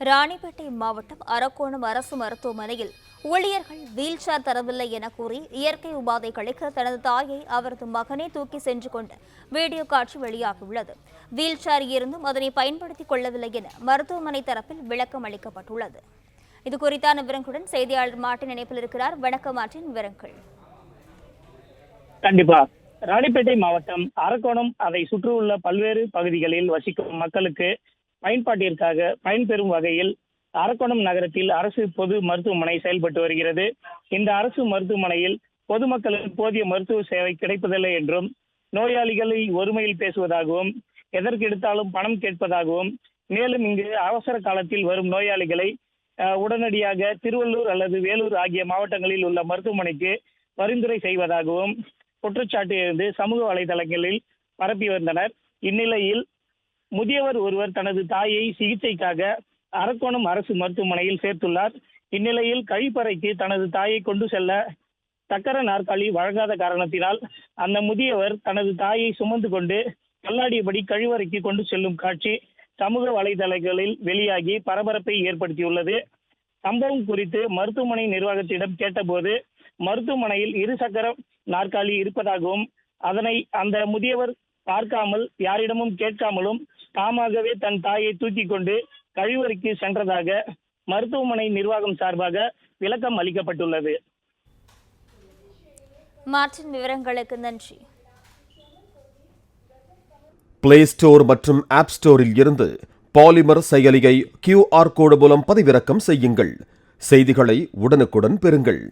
ராணிப்பேட்டை மாவட்டம் அரக்கோணம் அரசு மருத்துவமனையில் ஊழியர்கள் வீல் சேர் தரவில்லை என கூறி இயற்கை உபாதை கழிக்க தனது தாயை அவரது மகனே தூக்கி சென்று கொண்ட வீடியோ காட்சி வெளியாகியுள்ளது. வீல் சேர் இருந்தும் அதனை பயன்படுத்திக் கொள்ளவில்லை என மருத்துவமனை தரப்பில் விளக்கம் அளிக்கப்பட்டுள்ளது. இது குறித்தான விவரங்களுடன் செய்தியாளர் மாட்டின் இணைப்பில் இருக்கிறார். வணக்கம் மார்ட்டின் விவரங்கள். கண்டிப்பா. ராணிப்பேட்டை மாவட்டம் அரக்கோணம் அதை சுற்றியுள்ள பல்வேறு பகுதிகளில் வசிக்கும் மக்களுக்கு பயன்பாட்டிற்காக பயன்பெறும் வகையில் அரக்கோணம் நகரத்தில் அரசு பொது மருத்துவமனை செயல்பட்டு வருகிறது. இந்த அரசு மருத்துவமனையில் பொதுமக்களுக்கு போதிய மருத்துவ சேவை கிடைப்பதில்லை என்றும் நோயாளிகளை ஒருமையில் பேசுவதாகவும் எதற்கு எடுத்தாலும் பணம் கேட்பதாகவும் மேலும் இங்கு அவசர காலத்தில் வரும் நோயாளிகளை உடனடியாக திருவள்ளூர் அல்லது வேலூர் ஆகிய மாவட்டங்களில் உள்ள மருத்துவமனைக்கு பரிந்துரை செய்வதாகவும் குற்றச்சாட்டு இருந்து சமூக வலைதளங்களில் பரப்பி வந்தனர். இந்நிலையில் முதியவர் ஒருவர் தனது தாயை சிகிச்சைக்காக அரக்கோணம் அரசு மருத்துவமனையில் சேர்த்துள்ளார். இந்நிலையில் கழிப்பறைக்கு தனது தாயை கொண்டு செல்ல சக்கர நாற்காலி வழங்காத காரணத்தினால் அந்த முதியவர் தனது தாயை சுமந்து கொண்டு கல்லாடியபடி கழிவறைக்கு கொண்டு செல்லும் காட்சி சமூக வலைதளங்களில் வெளியாகி பரபரப்பை ஏற்படுத்தியுள்ளது. சம்பவம் குறித்து மருத்துவமனை நிர்வாகத்திடம் கேட்டபோது மருத்துவமனையில் இரு சக்கர நாற்காலி இருப்பதாகவும் அதனை அந்த முதியவர் பார்க்காமல் யாரிடமும் கேட்காமலும் தாமாகவே தன் தாயை தூக்கி கொண்டு கழிவறைக்கு சென்றதாக மருத்துவமனை நிர்வாகம் சார்பாக விளக்கம் அளிக்கப்பட்டுள்ளது. மார்ட்டின் விவரங்களுக்கு நன்றி. பிளே ஸ்டோர் மற்றும் ஆப் ஸ்டோரில் இருந்து பாலிமர் செயலியை கியூஆர் கோடு மூலம் பதிவிறக்கம் செய்யுங்கள். செய்திகளை உடனுக்குடன் பெறுங்கள்.